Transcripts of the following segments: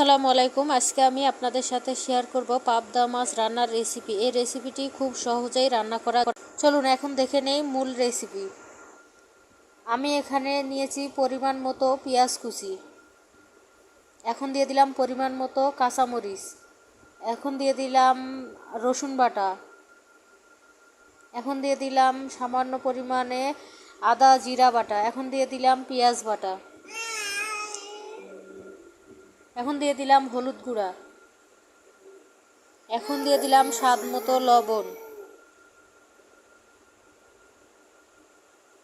আসসালামু আলাইকুম। আজকে আমি আপনাদের সাথে শেয়ার করব পাবদা মাছ রান্নার রেসিপি এই রেসিপিটি খুব সহজেই রান্না করা চলুন এখন দেখে নেই মূল রেসিপি আমি এখানে নিয়েছি পরিমাণ মতো পেঁয়াজ কুচি। এখন দিয়ে দিলাম পরিমাণ মতো কাঁচামরিচ। এখন দিয়ে দিলাম রসুন বাটা। এখন দিয়ে দিলাম সামান্য পরিমাণে আদা, জিরা বাটা। এখন দিয়ে দিলাম পেঁয়াজ বাটা। এখন দিয়ে দিলাম হলুদ গুঁড়া। এখন দিয়ে দিলাম স্বাদ মতো লবণ।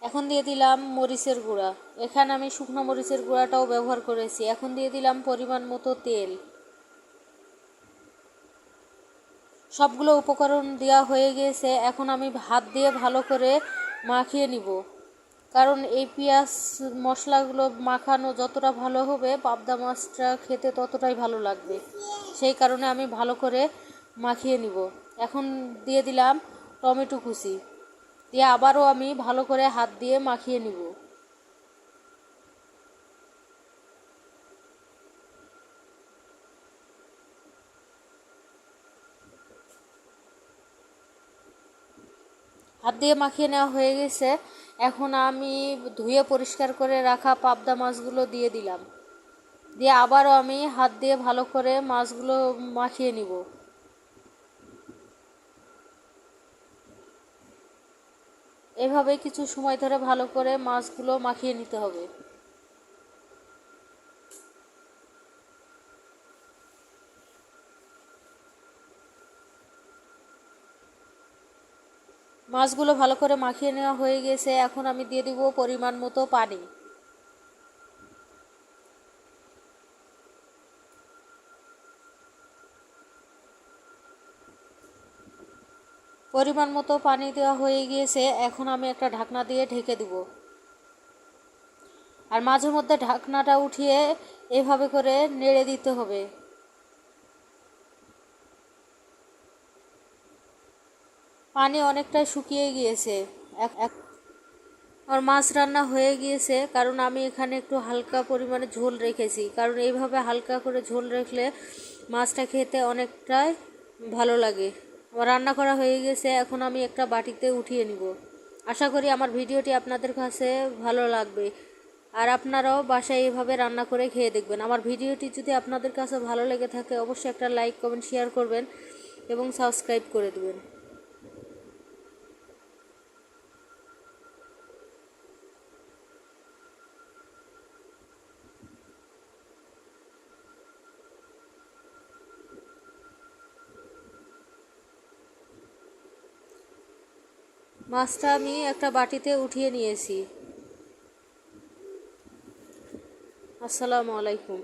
এখন দিয়ে দিলাম মরিচের গুঁড়া। এখানে আমি শুকনো মরিচের গুঁড়াটাও ব্যবহার করেছি। এখন দিয়ে দিলাম পরিমাণ মতো তেল। সবগুলো উপকরণ দেওয়া হয়ে গিয়েছে এখন আমি হাত দিয়ে ভালো করে মাখিয়ে নিব। কারণ এই পেঁয়াজ মশলাগুলো মাখানো যতটা ভালো হবে, পাবদা মাছটা খেতে ততটাই ভালো লাগবে। সেই কারণে আমি ভালো করে মাখিয়ে নিব। এখন দিয়ে দিলাম টমেটো কুচি। দিয়ে আবারও আমি ভালো করে হাত দিয়ে মাখিয়ে নিব। হাত দিয়ে মাখিয়ে নেওয়া হয়ে গেছে। এখন আমি ধুয়ে পরিষ্কার করে রাখা পাবদা মাছগুলো দিয়ে দিলাম। দিয়ে আবারও আমি হাত দিয়ে ভালো করে মাছগুলো মাখিয়ে নিব। এভাবে কিছু সময় ধরে ভালো করে মাছগুলো মাখিয়ে নিতে হবে। মাছগুলো ভালো করে মাখিয়ে নেওয়া হয়ে গেছে। এখন আমি দিয়ে দিব পরিমাণ মতো পানি। পরিমাণ মতো পানি দেওয়া হয়ে গিয়েছে। এখন আমি একটা ঢাকনা দিয়ে ঢেকে দিব। আর মাঝে মধ্যে ঢাকনাটা উঠিয়ে এভাবে করে নেড়ে দিতে হবে। পানি অনেকটাই শুকিয়ে গিয়েছে। এক আর মাছ রান্না হয়ে গিয়েছে, কারণ আমি এখানে একটু হালকা পরিমাণে ঝোল রেখেছি। কারণ এইভাবে হালকা করে ঝোল রাখলে মাছটা খেতে অনেকটাই ভালো লাগে। আমার রান্না করা হয়ে গেছে এখন আমি একটা বাটিতে উঠিয়ে নিব। আশা করি আমার ভিডিওটি আপনাদের কাছে ভালো লাগবে। আর আপনারাও বাসায় এইভাবে রান্না করে খেয়ে দেখবেন। আমার ভিডিওটি যদি আপনাদের কাছে ভালো লেগে থাকে, অবশ্যই একটা লাইক, কমেন্ট, শেয়ার করবেন এবং সাবস্ক্রাইব করে দেবেন। মাছটা আমি একটা বাটিতে উঠিয়ে নিয়েছি। আসসালামু আলাইকুম।